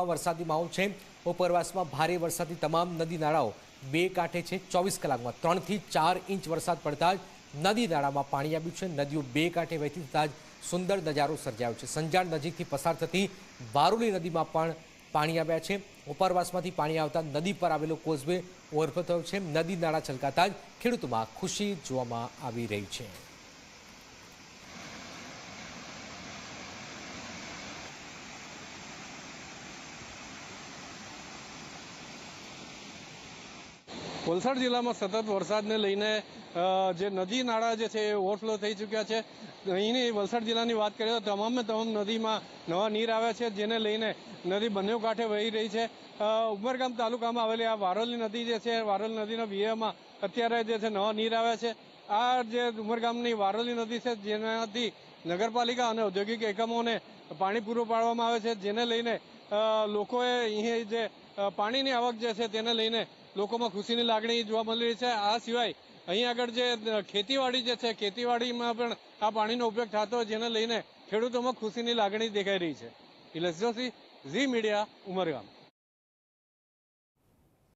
વરસાદી માહોલ છે. ઉપરવાસમાં ભારે વરસાદથી તમામ નદી નાળાઓ બે કાંઠે છે. ચોવીસ કલાકમાં ત્રણથી ચાર ઇંચ વરસાદ પડતા જ નદી નાળામાં પાણી આવ્યું છે. નદીઓ બે કાંઠે વહેતી થતાં જ સુંદર નજારો સર્જાયો છે. સંજાણ નજીકથી પસાર થતી વારુલી નદીમાં પણ પાણી આવ્યા છે. ઉપરવાસમાંથી પાણી આવતા નદી પર આવેલો કોઝવે ઓવરફ્લો થયો છે. નદી નાળા છલકાતા જ ખેડૂતોમાં ખુશી જોવામાં આવી રહી છે. વલસાડ જિલ્લામાં સતત વરસાદને લઈને જે નદી નાળા જે છે એ ઓવરફ્લો થઈ ચૂક્યા છે. અહીંની વલસાડ જિલ્લાની વાત કરીએ તો તમામે તમામ નદીમાં નવા નીર આવ્યા છે, જેને લઈને નદી બંને કાંઠે વહી રહી છે. ઉમરગામ તાલુકામાં આવેલી આ વારોલી નદી જે છે, વારોલી નદીના વિહેમાં અત્યારે જે છે નવા નીર આવ્યા છે. આ જે ઉમરગામની વારોલી નદી છે, જેનાથી નગરપાલિકા અને ઔદ્યોગિક એકમોને પાણી પૂરું પાડવામાં આવે છે, જેને લઈને લોકોએ અહીં જે પાણીની આવક જે છે તેને લઈને લોકોમાં ખુશીની લાગણી જોવા મળી રહી છે. આ સિવાય અહીં આગળ જે ખેતીવાડી જે છે, ખેતીવાડીમાં પણ આ પાણીનો ઉપયોગ થતો જેને લઈને ખેડૂતોમાં ખુશીની લાગણી દેખાઈ રહી છે. ઇલેશ જોશી ઝી મીડિયા ઉમરગામ.